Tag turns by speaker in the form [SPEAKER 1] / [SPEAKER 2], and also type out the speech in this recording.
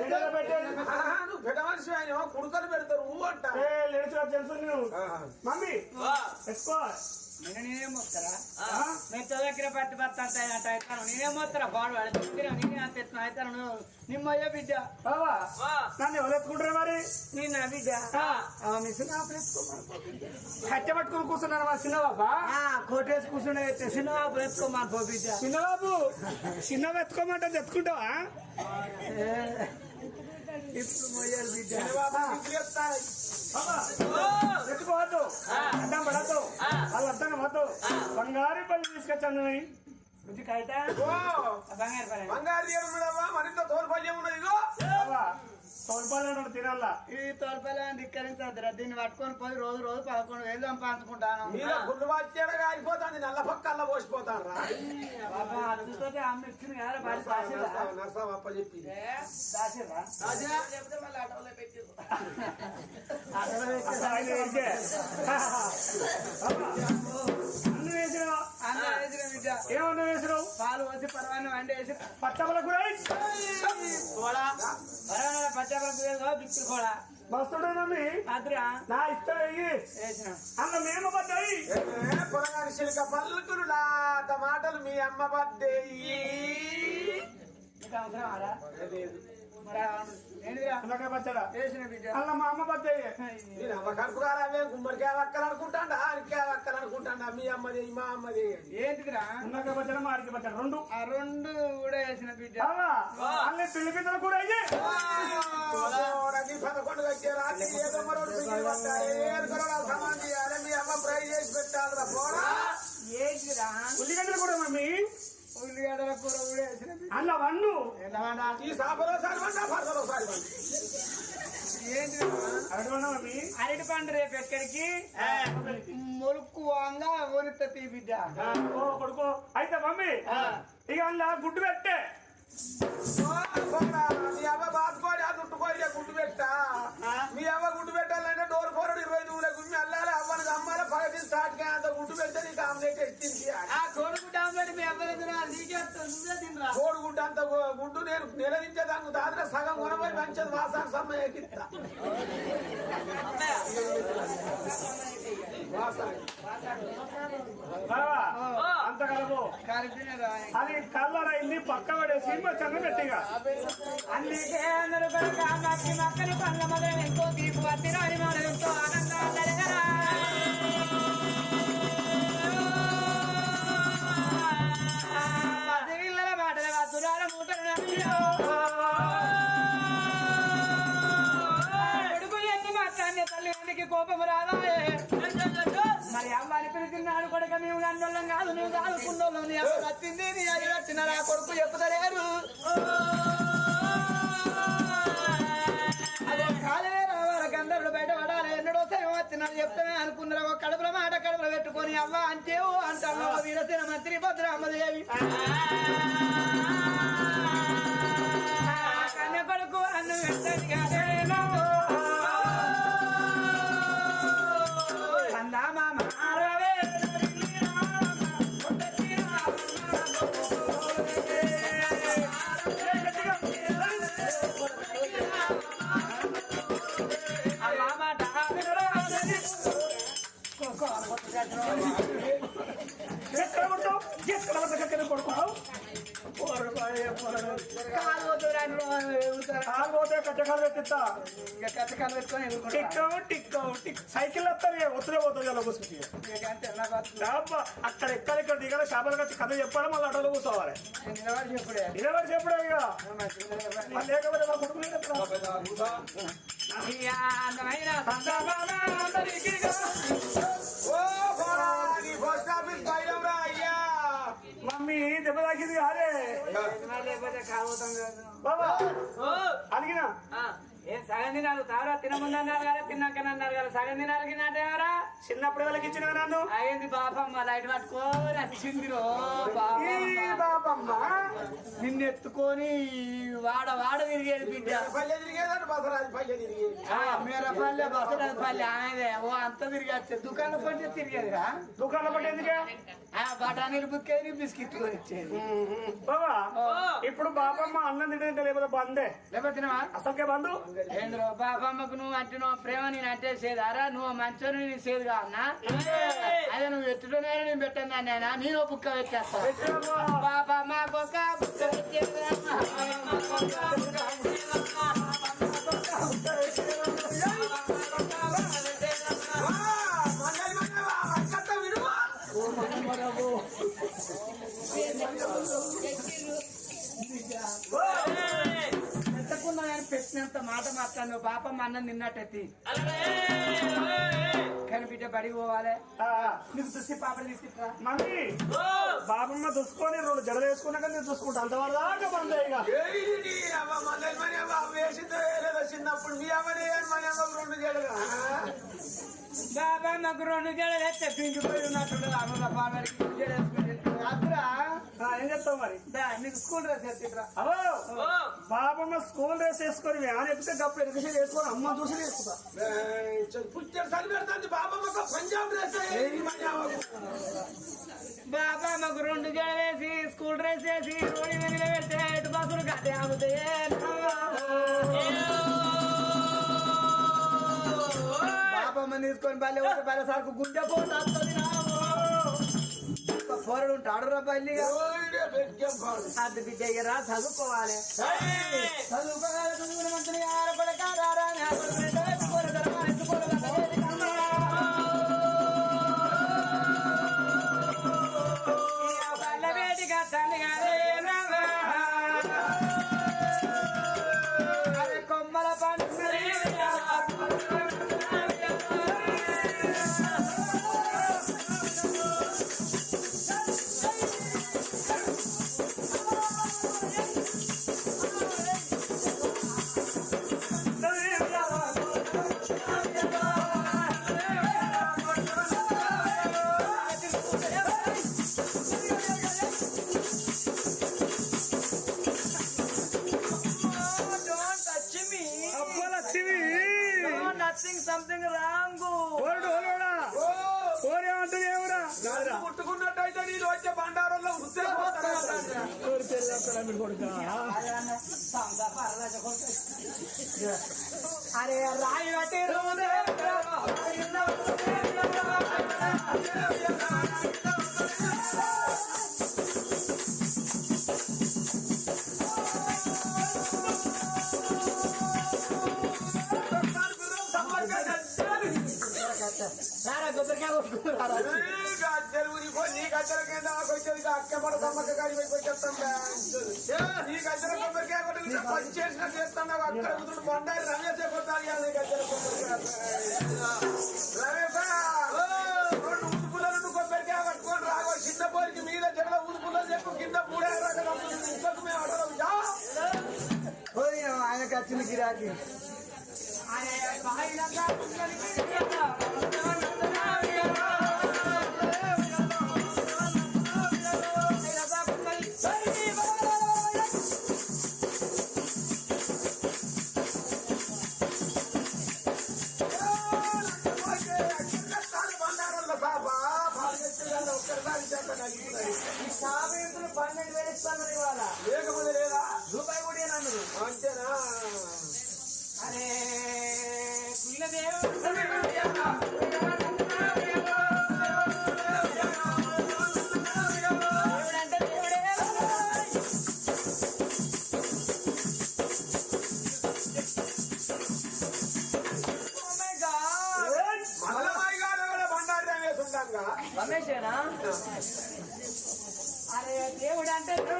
[SPEAKER 1] నువ్వు పెద్ద మనిషి ఆయన కుడుకలు పెడతారు ఊ అంట.
[SPEAKER 2] తెలుసు నేను. మమ్మీ. ఎక్కువ
[SPEAKER 3] నేను నేనేం నేను చదవకిన పట్టి అంత అయినట్టు అవుతాను నేనేం మోస్తారా బాడు వాడు నేనే అంత ఎత్తున అవుతాను నిమ్మయ్య బిడ్డ.
[SPEAKER 2] నన్ను ఎవరు ఎత్తుకుంటారు మరి?
[SPEAKER 3] నీ నా బిడ్డ.
[SPEAKER 2] మిషన్ కట్టె పట్టుకుని కూర్చున్నాను మా చిన్న బాబా
[SPEAKER 3] ఆ, కోటేసి కూర్చుండే సినిమా ఎత్తుకోమని పో బిడ్డ.
[SPEAKER 2] చిన్నబాబు చిన్నగా ఎత్తుకోమంటే ఎత్తుకుంటావా?
[SPEAKER 3] ఇప్పుడు మొయ్యాలి బిడ్డ
[SPEAKER 2] ఎత్తుకోవద్దు అడ్డం పడద్దు వాళ్ళు అడ్డం వద్దు బంగారు పల్లి తీసుకొచ్చాను
[SPEAKER 3] బంగారు
[SPEAKER 1] బంగారు మరింత తోలుపల్యం ఉన్నది ఇగో
[SPEAKER 2] బాబా తోలుపాలు తినాలా
[SPEAKER 3] ఈ తోలుపల్లి ధిక్కరించద్దురా దీన్ని పట్టుకొని పోయి రోజు రోజు పదకొండు వేలు సంపాదించుకుంటాను.
[SPEAKER 1] మీద గుళ్ళు వచ్చేడగా అయిపోతుంది నల్ల పక్క అల్ల పోసిపోతాను రా
[SPEAKER 3] బాబా అచ్చుతోటి అమ్మ ఇచ్చింది కదా బయట దాసిరా
[SPEAKER 1] నర్సాం అప్ప చెప్పి
[SPEAKER 3] దాసిరా
[SPEAKER 2] ఆయన ఏంటి? బాబా, అన్నం వేసినావా
[SPEAKER 3] అన్న వేసిన బిడ్డ
[SPEAKER 2] ఏమన్నా వేసినావు
[SPEAKER 3] పాలు పోసి పరవాన్ని వండి వేసిన
[SPEAKER 2] పట్టబల కూడా
[SPEAKER 3] కూడా పరవాన పచ్చాపల కూర బిక్కి కూడా
[SPEAKER 2] మస్తుండే మమ్మీ?
[SPEAKER 3] అద్రా
[SPEAKER 2] నా ఇష్టం అన్న మేము పడ్డాయి
[SPEAKER 1] పొరగాని శిల్క పలుకులు లాట మాటలు మీ అమ్మ
[SPEAKER 3] నీకు అవసరం
[SPEAKER 2] అల్ల మా అమ్మ పడ్డాయి
[SPEAKER 1] నేను అమ్మ కడుపుకారా గుమ్మడికాయ అక్కలు అనుకుంటాండా ఆరికాయ అక్కలు అనుకుంటాండా మీ అమ్మది మా అమ్మది.
[SPEAKER 3] ఏంటిదిరా?
[SPEAKER 2] అన్నకాయ పచ్చడా మాడికి పచ్చడా రెండు.
[SPEAKER 3] ఆ రెండు కూడా వేసిన బిడ్డ.
[SPEAKER 2] అన్నీ పిల్లి పిల్లలు కూడా అయ్యి.
[SPEAKER 1] పదకొండు ఏదో సమాధి చేయాలి. మీ అమ్మ ఫ్రై చేసి పెట్టాలి
[SPEAKER 2] ఉల్లిగడ్డలు కూడా మమ్మీ.
[SPEAKER 3] ఉల్లిగడ్డల కూర కూడా వేసిన బిడ్డ
[SPEAKER 2] అల్ల వన్ను.
[SPEAKER 1] ఈ సాపలో సరిపండి పరసలో సరిపండి
[SPEAKER 3] ఏంటిదిరా
[SPEAKER 2] అడగన్నా మమ్మీ.
[SPEAKER 3] అరటి పండు రేపు ఎక్కడికి? మొలుక్కు వంగా ఓనిత తీ బిడ్డ.
[SPEAKER 2] ఓ కొడుకో. అయితే మమ్మీ ఇక అల్ల గుడ్డు పెట్టే.
[SPEAKER 1] బాతుకోడి ఆ దుట్టుకోడి గుడ్డు పెట్టా. గుడ్డు నేను నిలదించేదానికి దాంట్లో సగం కొనబోయి మంచిది వాసాన సమ్మె ఎక్కిస్తా వాసాన
[SPEAKER 2] బావా, అంత కలపు
[SPEAKER 3] కాలి తినరా
[SPEAKER 2] అది కల్లర ఇల్లి పక్క పడేసి మచ్చన్న పెట్టిగా
[SPEAKER 3] అందుకే అందరూ కనుక మక్కి మక్కని పండ్ల మొదలు ఎంతో తీపు పట్టిన అని మనం ఎంతో ఆనందంగా కోపం రాదాయే మరి అమ్మాని పిలిచిన్నాడు కొడుక మేము నన్నోళ్ళం కాదు నువ్వు కాదుకున్నోళ్ళం నీ అమ్మ వచ్చింది నీ అది వచ్చిన నా కొడుకు చెప్పుతలేరు అదే రావాలి గంధర్వుడు బయట పడాలి ఎన్నడో సైవం వచ్చినాడు చెప్తామే అనుకున్నారు ఒక కడుపుల మాట కడుపులో పెట్టుకొని అవ్వ అంటే ఓ వీరసేన మంత్రి భద్రామదేవి కన్య కొడుకు అన్ను వెంటనే
[SPEAKER 2] ఎక్కడ కొడతావు ఎక్కడ కొడతావు? ఎక్కడ
[SPEAKER 3] కాలు
[SPEAKER 2] పోతే కచ్చకాలు పెట్టిస్తా
[SPEAKER 3] కచ్చకాలు పెట్టుకొని
[SPEAKER 2] టిక్కవు టిక్కవు టిక్ సైకిల్ వస్తారు ఒత్తులే పోతుంది అలా కూర్చుంటే అక్కడ ఎక్కడ ఇక్కడ దిగాలి చేపలు కచ్చి కథ చెప్పాలి మళ్ళీ ఆటోలో కూర్చోవాలి
[SPEAKER 3] నిలబడి చెప్పుడే
[SPEAKER 2] ఇక లేకపోతే మా
[SPEAKER 3] కుటుంబం అందమైన సందమామ అందరికీ
[SPEAKER 1] ఓ పోరా, నీ పోస్ట్ ఆఫీస్ బయలం రా అయ్యా
[SPEAKER 2] మమ్మీ దెబ్బ తాకింది కాదే బాబా అడిగినా
[SPEAKER 3] ఏం సగం తినాలి తారా తినముందు అన్నారు కదా తిన్నాక అన్నారు కదా సగం తినాలి నాటేవరా
[SPEAKER 2] చిన్నప్పుడు వాళ్ళకి ఇచ్చిన నన్ను?
[SPEAKER 3] అయింది బాపమ్మ లైట్ పట్టుకో నచ్చింది బాపమ్మ.
[SPEAKER 2] బాబమ్మ
[SPEAKER 3] నిన్ను ఎత్తుకొని వాడ వాడ తిరిగేది బిడ్డ.
[SPEAKER 1] బసరాజు పల్లె
[SPEAKER 3] బసరాజు పల్లె ఆమెదే. ఓ అంత తిరిగేది. దుకాణం పంటే తిరిగేదిరా
[SPEAKER 2] దుకాణం పట్టి ఎందుకే?
[SPEAKER 3] ఆ బఠానీలు బుక్కేది బిస్కెట్ కొని ఇచ్చేది
[SPEAKER 2] బాబా ఇప్పుడు బాబమ్మ అన్నం తింటే లేకపోతే బందే.
[SPEAKER 3] లేకపోతే తినవా?
[SPEAKER 2] అసలుకే బంధు
[SPEAKER 3] ఏంద్రో బాబమ్మకు నువ్వు అంటే నువ్వు ప్రేమ నేను అంటే సేదారా నువ్వు మంచోని నేను సేదుగా అన్నా? అదే నువ్వు ఎట్టులోనే నేను పెట్టాను నాయన? నేను బుక్క పెట్టేస్తా బాబమ్మ బొక్క బుక్క పెట్టేదమ్మా. మాట మాట్లాడు బాపమ్మ అన్నం నిన్నట్టెత్తి. కానీ బిడ్డ బడికి పోవాలి. నీకు చూసి పాపడి తీసుకుంటా
[SPEAKER 2] మమ్మీ! బాబమ్మ చూసుకొని రెండు జడలు వేసుకున్నాక నేను చూసుకుంటా. అంతవరకు దాకా బందే
[SPEAKER 1] చిన్నప్పుడు మీ అమ్మని రెండు జడలు
[SPEAKER 3] బాబా నాకు రెండు జడలు ఉన్నట్టు అమ్మ పాపడికి జడేసుకుంటే అద్దురా
[SPEAKER 2] ఏం చెప్తావు మరి?
[SPEAKER 3] నీకు స్కూల్ డ్రెస్ ఎత్తిట్రా
[SPEAKER 2] అవో బాబమ్మ స్కూల్ డ్రెస్ వేసుకొని వ్యాన్ ఎక్కితే గప్పుడు ఎదుగుసి వేసుకొని అమ్మ చూసి వేసుకుంటా.
[SPEAKER 1] పుచ్చర్ సరి పెడుతుంది బాబమ్మకు పంజాబ్ డ్రెస్ ఏది మని అవ్వకు
[SPEAKER 3] బాబా మాకు రెండు వేసి స్కూల్ డ్రెస్ వేసి రోడ్డు మీద పెడితే ఎటు బస్సులు కట్టే బాబమ్మ తీసుకొని బల్లె ఒకటి బల్ల సార్కు గుండె పోతుంది పోరడు ఉంటాడు రా బల్లి
[SPEAKER 1] ఓడిడే బెగ్గం పాడు
[SPEAKER 3] అది బిడ్డ రా చదువుకోవాలి. చదువుకోవాలి చదువుకుని మంచిగా ఆడపడక రారా అరే రాయి బట్టి రోజే రారా కొబ్బరికాయ కొట్టుకున్నారా
[SPEAKER 1] గజ్జల కింద వచ్చేది అక్క పడ సమ్మక్క కాడి పోయి వచ్చేస్తాం నీ గజ్జల కొబ్బరికాయ కొట్టి పని చేసినట్టు చేస్తాను అక్కడ కుదురు బండారి రమేషే కొట్టాలి నీ గజ్జల కొబ్బరికాయ రమేష్ రెండు ఊదుపుల నుండి కొబ్బరికాయ పట్టుకొని రాగో చిన్న పోరికి మీద జగల ఊదుపుల్లో చెప్పు కింద మూడే రకాల ఇంకొక మేము అడగం జా
[SPEAKER 3] ఆయనకు వచ్చిన గిరాకీ అరే పన్నెండు వేలు ఇస్తాను ఇవాళ.
[SPEAKER 1] లేకపోతే లేదా?
[SPEAKER 3] రూపాయి కూడా అన్నారు.
[SPEAKER 1] అంతేనా?
[SPEAKER 3] అరే కుల్లదేవుడు దేవుడంటే Pedro.